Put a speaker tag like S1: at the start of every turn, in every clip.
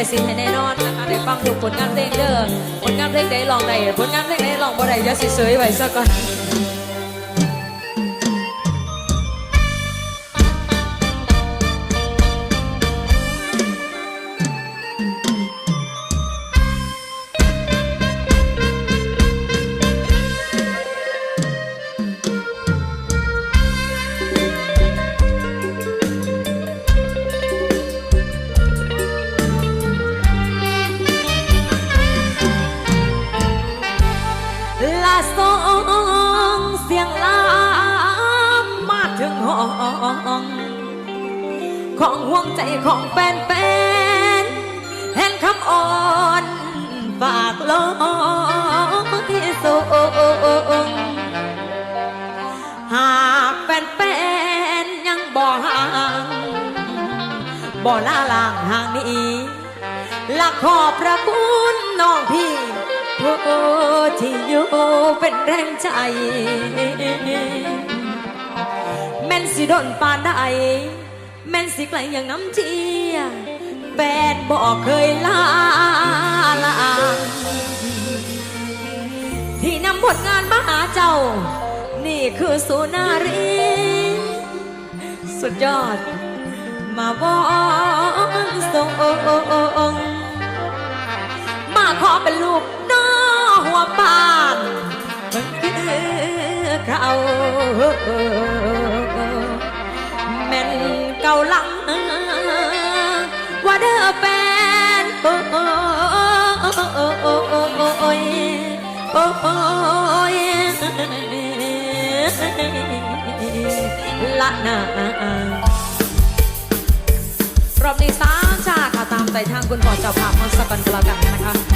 S1: ส่สินให้แน่นอนนะคะได้ฟังทุกผลงานเพลงเด้อผลงานเพลงได้ลองได้ผลงานเพลงได้ลองบ่ได้อย่าสิเสยไว้ซะก่อน ของห่วงใจของแฟนแฟนๆแห่งคำอ่อนฝากลอยสูงหากแฟนแฟนๆยังบ่ห่างบ่ลาลางห่างนี้ละขอบพระคุณน้องพี่ผู้ที่อยู่เป็นแรงใจ แม่นสิโดนปานใดแม่นสิไกลอย่างน้ำเจียแฟนบอกเคยลาลาที่นำผลงานมาหาเจ้า นี่คือสุนารี สุดยอด มาวอนส่งมาขอเป็นลูกน้อหัวบ้านมันคื อเขาแม่นเก่าลังว่าเด้อแฟนโอ้ยโอ้ยละนารอบนี้สามชาค่ะตามใจทางคุณพ่อเจ้าภาพมาสักกันก็แล้วกันนะคะ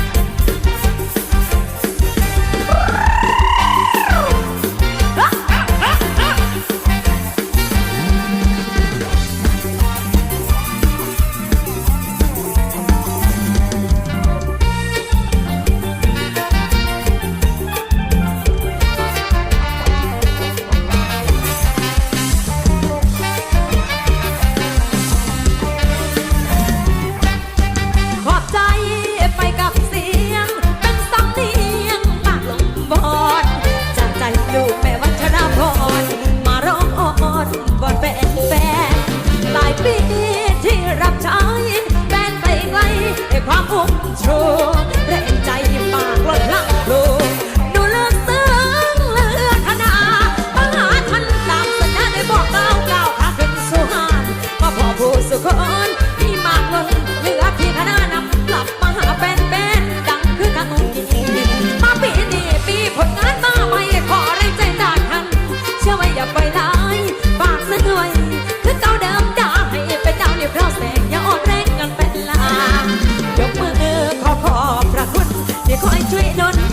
S1: อุ่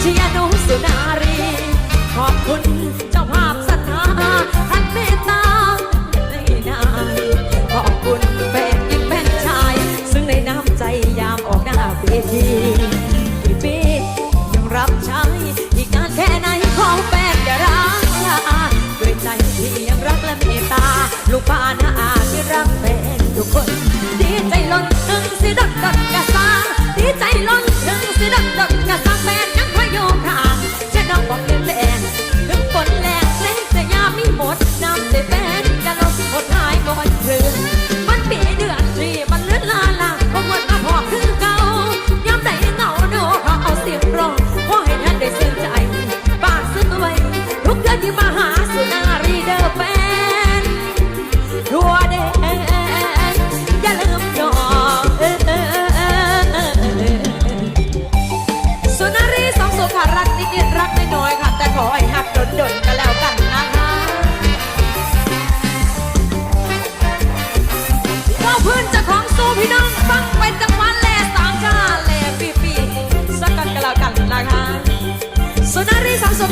S1: ชียร์นุสุนารี ขอบคุณ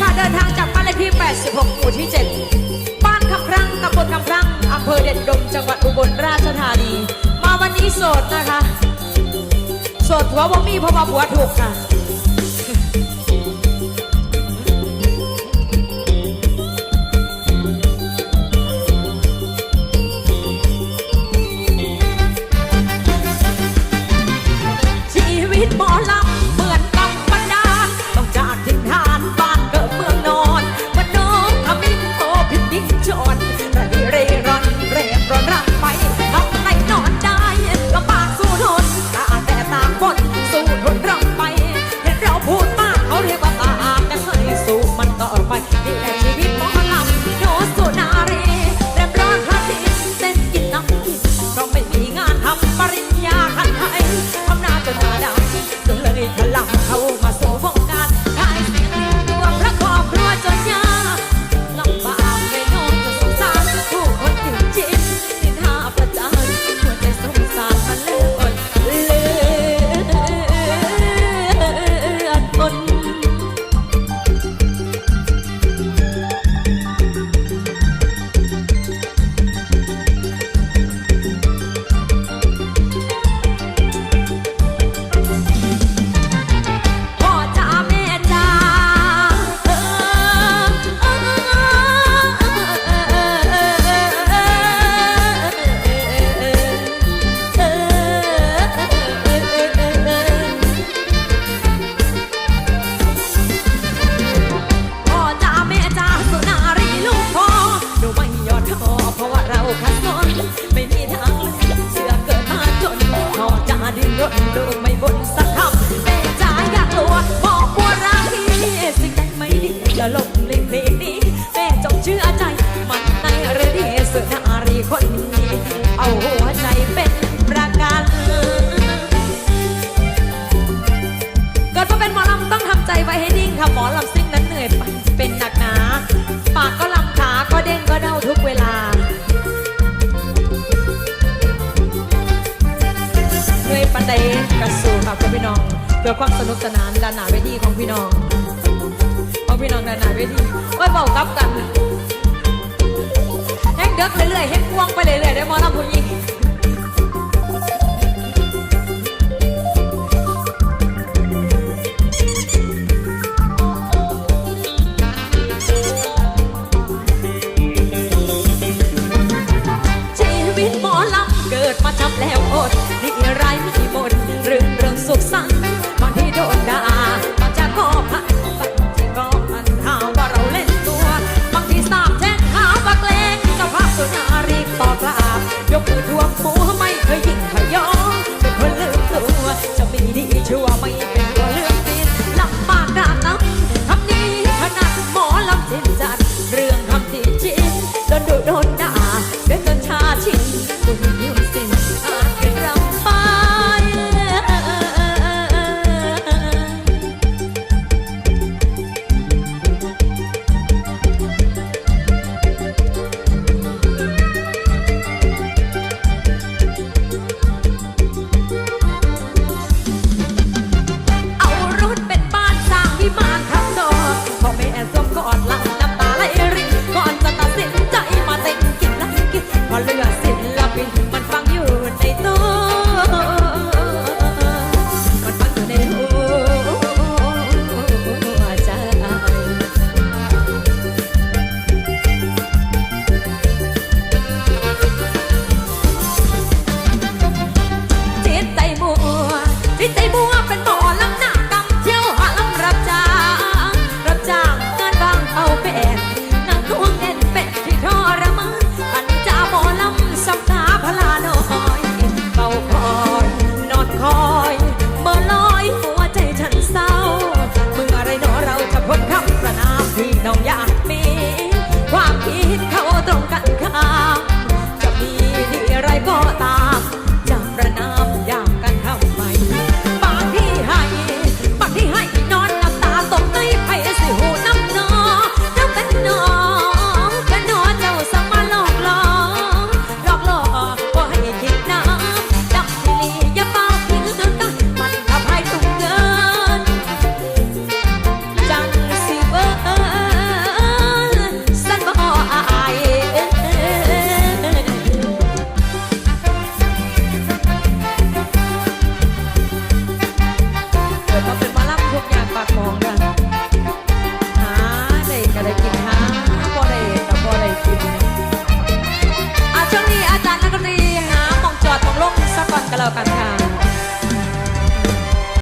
S1: ค่ะเดินทางจากบ้านเลขที่ 86 หมู่ที่ 7 บ้านคำพรังตำบลคำพรังอำเภอเด่นดงจังหวัดอุบลราชธานี มาวันนี้โสดนะคะ โสดหัวบ่มีเพราะว่าผัวถูกค่ะ นื่อยเป็นหนักหนา ปากก็ลำขาก็เด้งก็เด้าทุกเวลา เหนื่อยปันใดกระสู่ค่ะพี่น้อง เพื่อความสนุกสนานด้านหน้าเวทีของพี่น้องของพี่น้องด้านหน้าเวทีโอ้ยเบากับกันแห้งเด็กเรื่อยๆแห้งกวงไปเรื่อยๆได้มอลำผู้หญิง แล้วอด มันฟังอยู่ในตัว